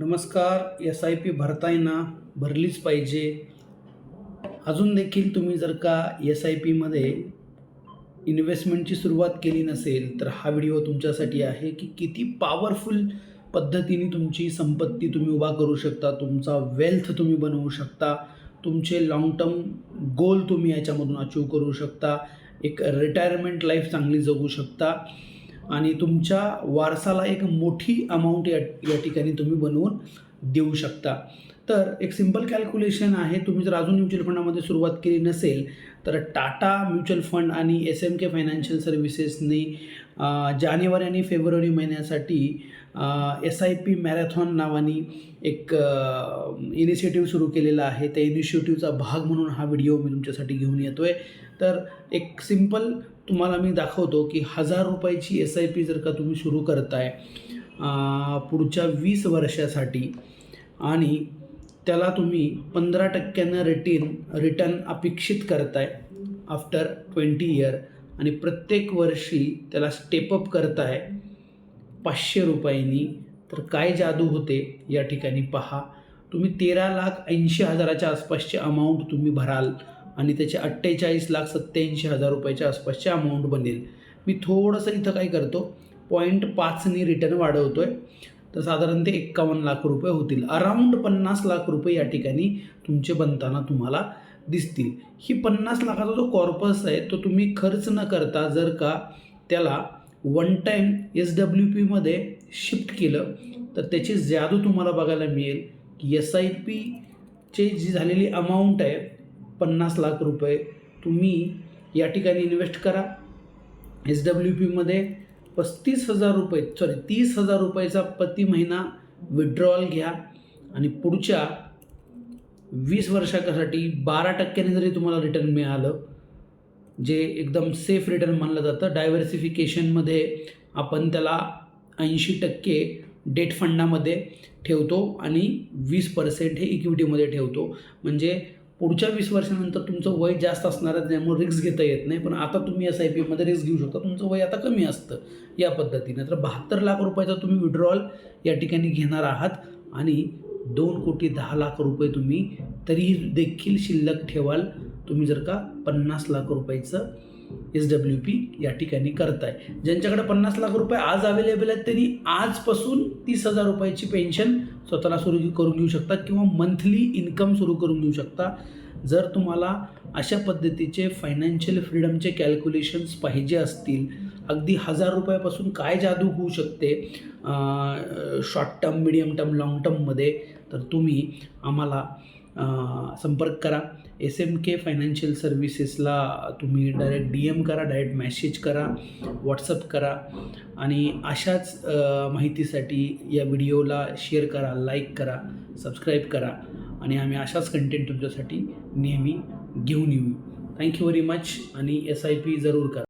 नमस्कार S I P भरताना भरलीच पाहिजे. अजून देखील तुम्ही जर का एस आय पीमध्ये इन्व्हेस्टमेंटची सुरुवात केली नसेल तर हा व्हिडिओ तुमच्यासाठी आहे की किती पॉवरफुल पद्धतीने तुमची संपत्ती तुम्ही उभा करू शकता तुमचा वेल्थ तुम्ही बनवू शकता तुमचे लाँग टर्म गोल तुम्ही याच्यामधून अचीव करू शकता एक रिटायरमेंट लाईफ चांगली जगू शकता. आणि तुमच्या वारसाला एक मोठी अमाऊंट या या ठिकाणी तुम्ही बनवून देऊ शकता. तर एक सिंपल कॅल्क्युलेशन आहे तुम्ही जर अजून म्युच्युअल फंडामध्ये सुरुवात केली नसेल तर टाटा म्युच्युअल फंड आणि एस एम के फायनान्शियल सर्व्हिसेसनी जानेवारी आणि फेब्रुवारी महिन्यासाठी एस आय पी मॅरेथॉन नावानी एक इनिशिएटिव्ह सुरू केलेला आहे. त्या इनिशिएटिव्हचा भाग म्हणून हा व्हिडिओ मी तुमच्यासाठी घेऊन येतो आहे तर एक सिंपल तुम्हाला मी दाखवतो की हजार रुपयाची एस आय पी जर का तुम्ही सुरू करताय पुढच्या वीस वर्षासाठी आणि त्याला तुम्ही पंधरा टक्क्यानं रिटीन रिटर्न अपेक्षित करताय आफ्टर ट्वेंटी इयर आणि प्रत्येक वर्षी त्याला स्टेपअप करताय पाचशे रुपयांनी. तर काय जादू होते या ठिकाणी पहा. तुम्ही तेरा लाख ऐंशी हजाराच्या आसपासचे अमाऊंट तुम्ही भराल आणि त्याचे अठ्ठेचाळीस लाख सत्त्याऐंशी हजार रुपयाच्या आसपासचे अमाऊंट बनेल. मी थोडंसं इथं काय करतो पॉईंट पाचनी रिटर्न वाढवतो आहे तर साधारण ते एक्कावन्न लाख रुपये होतील. अराऊंड पन्नास लाख रुपये या ठिकाणी तुमचे बनताना तुम्हाला दिसतील. ही पन्नास लाखाचा जो कॉर्पस आहे तो तुम्ही खर्च न करता जर का त्याला वन टाईम एस डब्ल्यू पीमध्ये शिफ्ट केलं तर त्याची जादू तुम्हाला बघायला मिळेल. की एस आय पीचे जी झालेली अमाऊंट आहे पन्नास लाख रुपये तुम्ही या ठिकाणी इन्व्हेस्ट करा. एस डब्ल्यू पीमध्ये पस्तीस हजार रुपये सॉरी तीस हजार रुपयाचा प्रति महिना विड्रॉल घ्या आणि पुढच्या वीस वर्षासाठी बारा टक्क्याने जरी तुम्हाला रिटर्न मिळालं जे एकदम सेफ रिटर्न मानलं जातं डायव्हर्सिफिकेशनमध्ये आपण त्याला ऐंशी टक्के डेट फंडामध्ये ठेवतो आणि वीस पर्सेंट हे इक्विटीमध्ये ठेवतो. म्हणजे पुढच्या वीस वर्षानंतर तुमचं वय जास्त असणार त्यामुळे रिस्क घेता येत नाही. पण आता तुम्ही एस आय पी एमध्ये रिस्क घेऊ शकता. तुमचं वय आता कमी असतं या पद्धतीने. तर बहात्तर लाख रुपयाचा तुम्ही विड्रॉल या ठिकाणी घेणार आहात आणि दोन कोटी दहा लाख रुपये तुम्ही तरी देखील शिल्लक ठेवाल. तुम्ही जर का पन्नास लाख रुपयाचं एस डब्ल्यू पी या ठिकाणी करताय. ज्यांच्याकडे पन्नास लाख रुपये आज अवेलेबल आहेत त्यांनी आजपासून तीस हजार रुपयाची पेन्शन स्वतःला सुरू करून घेऊ शकता किंवा मंथली इन्कम सुरू करून घेऊ शकता. जर तुम्हाला अशा पद्धतीचे फायनान्शियल फ्रीडमचे कॅल्क्युलेशन्स पाहिजे असतील अगदी हजार रुपयापासून काय जादू होऊ शकते short term medium term long टर्ममध्ये तर तुम्ही आम्हाला संपर्क करा. एस एम के फायनान्शियल सर्व्हिसेसला तुम्ही डायरेक्ट डी एम करा डायरेक्ट मॅसेज करा व्हॉट्सअप करा आणि अशाच माहितीसाठी या व्हिडिओला शेअर करा लाईक करा सबस्क्राईब करा आणि आम्ही अशाच कंटेंट तुमच्यासाठी नेहमी घेऊन येऊ. थँक्यू व्हेरी मच आणि एस आय पी जरूर करा.